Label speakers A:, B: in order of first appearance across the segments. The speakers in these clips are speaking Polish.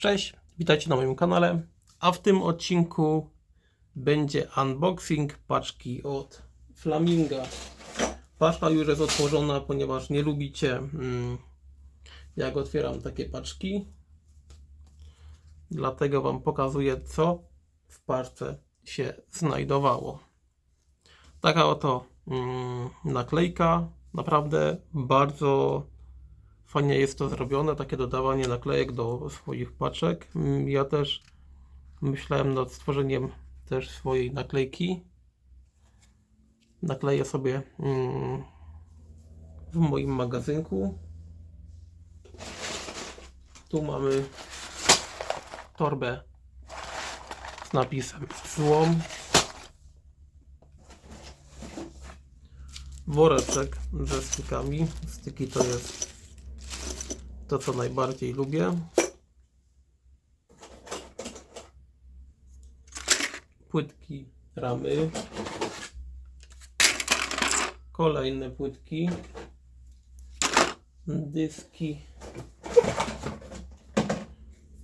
A: Cześć, witajcie na moim kanale, a w tym odcinku będzie unboxing paczki od Flaminga. Paczka już jest otworzona, ponieważ nie lubicie mm, jak otwieram takie paczki. Dlatego Wam pokazuję co w paczce się znajdowało. Taka oto mm, naklejka, naprawdę bardzo Fajnie jest to zrobione, takie dodawanie naklejek do swoich paczek. Mm, Ja też myślałem nad stworzeniem też swojej naklejki. Nakleję sobie mm, w moim magazynku. Tu mamy torbę z napisem złom. Woreczek ze stykami. Styki to jest to, co najbardziej lubię. Płytki ramy. Kolejne płytki. Dyski.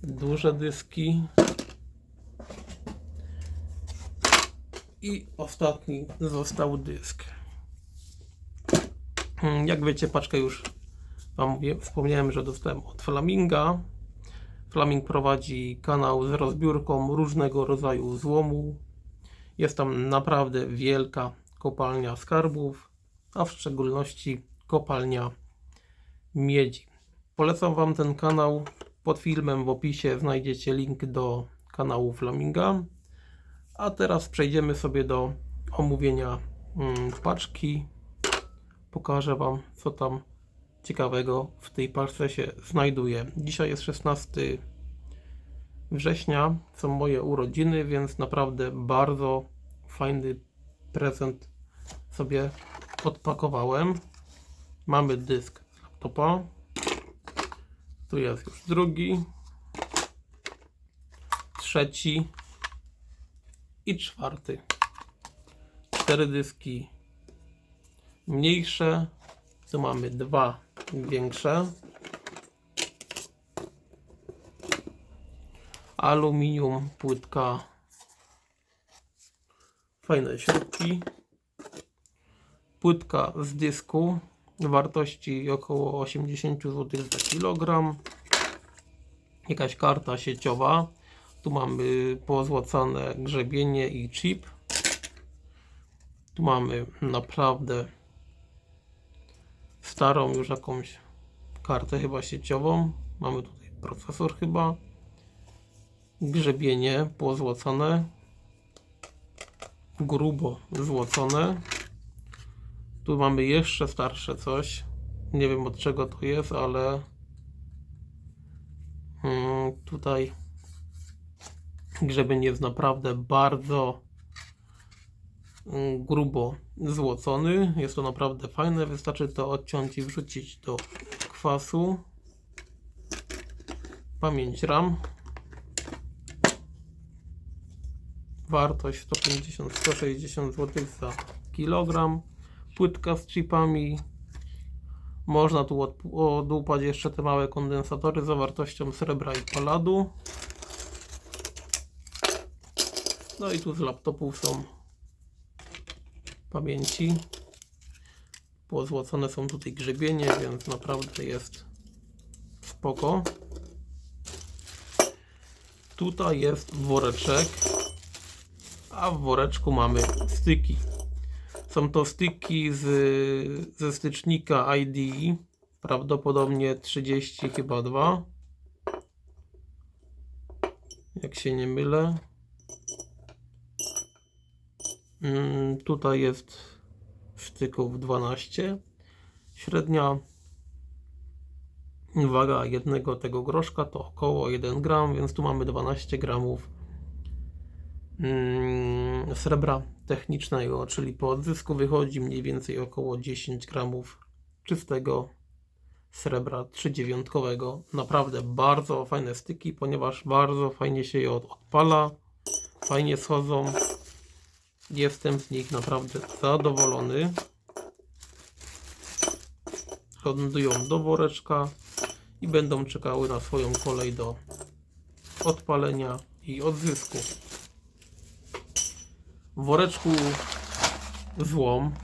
A: Duże dyski. I ostatni został dysk. Mm, Jak wiecie, paczkę już Wam wspomniałem, że dostałem od Flaminga. Flaming prowadzi kanał z rozbiórką różnego rodzaju złomu. Jest tam naprawdę wielka kopalnia skarbów, a w szczególności kopalnia miedzi. Polecam Wam ten kanał. Pod filmem w opisie znajdziecie link do kanału Flaminga. A teraz przejdziemy sobie do omówienia mm, paczki. Pokażę Wam, co tam ciekawego w tej paczce się znajduje. Dzisiaj jest 16 września, są moje urodziny, więc naprawdę bardzo fajny prezent sobie odpakowałem. Mamy dysk z laptopa. Tu jest już drugi, trzeci i czwarty. Cztery dyski mniejsze. Tu mamy dwa większe. Aluminium, płytka. Fajne śrubki. Płytka z dysku wartości około 80 zł za kilogram. Jakaś karta sieciowa. Tu mamy pozłacane grzebienie i chip. Tu mamy naprawdę starą już jakąś kartę chyba sieciową. Mamy tutaj procesor chyba. Grzebienie pozłocone. Grubo złocone. Tu mamy jeszcze starsze coś. Nie wiem od czego to jest, ale mm, tutaj grzebień jest naprawdę bardzo grubo złocony. Jest to naprawdę fajne. Wystarczy to odciąć i wrzucić do kwasu. Pamięć RAM. Wartość 150-160 zł za kilogram. Płytka z chipami. Można tu od- odłupać jeszcze te małe kondensatory zawartością srebra i paladu. No i tu z laptopów są pamięci. Pozłocone są tutaj grzebienie, więc naprawdę jest spoko. Tutaj jest woreczek, a w woreczku mamy styki. Są to styki z, ze stycznika IDE, prawdopodobnie 30 chyba 2. Jak się nie mylę. Mm, tutaj jest styków 12. Średnia waga jednego tego groszka to około 1 gram, więc tu mamy 12 gramów mm, srebra technicznego, czyli po odzysku wychodzi mniej więcej około 10 gramów czystego srebra 3,9. Naprawdę bardzo fajne styki, ponieważ bardzo fajnie się je od- odpala, fajnie schodzą. Jestem z nich naprawdę zadowolony. Lądują do woreczka i będą czekały na swoją kolej do odpalenia i odzysku. W woreczku złom.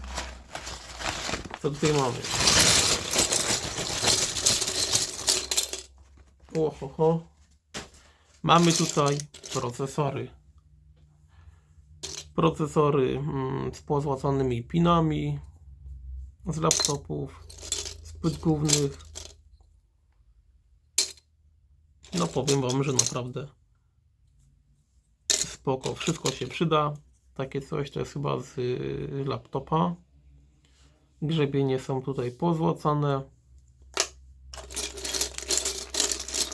A: Co tutaj mamy? Ohoho. Mamy tutaj procesory. Procesory mm, z pozłacanymi pinami z laptopów, z płyt głównych. No powiem Wam, że naprawdę spoko. Wszystko się przyda. Takie coś to jest chyba z y, laptopa. Grzebienie są tutaj pozłacane.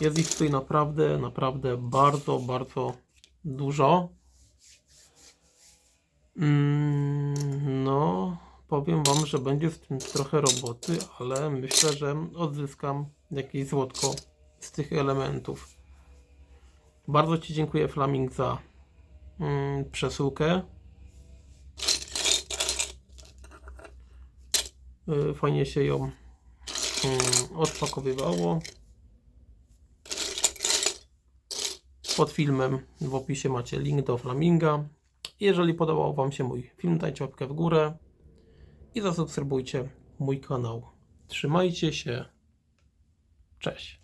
A: Jest ich tutaj naprawdę, naprawdę bardzo, bardzo dużo. Mm, No, powiem Wam, że będzie z tym trochę roboty, ale myślę, że odzyskam jakieś złotko z tych elementów. Bardzo Ci dziękuję, Flaming, za mm, przesyłkę. Y, Fajnie się ją mm, odpakowywało. Pod filmem w opisie macie link do Flaminga. Jeżeli podobał Wam się mój film, dajcie łapkę w górę i zasubskrybujcie mój kanał. Trzymajcie się. Cześć.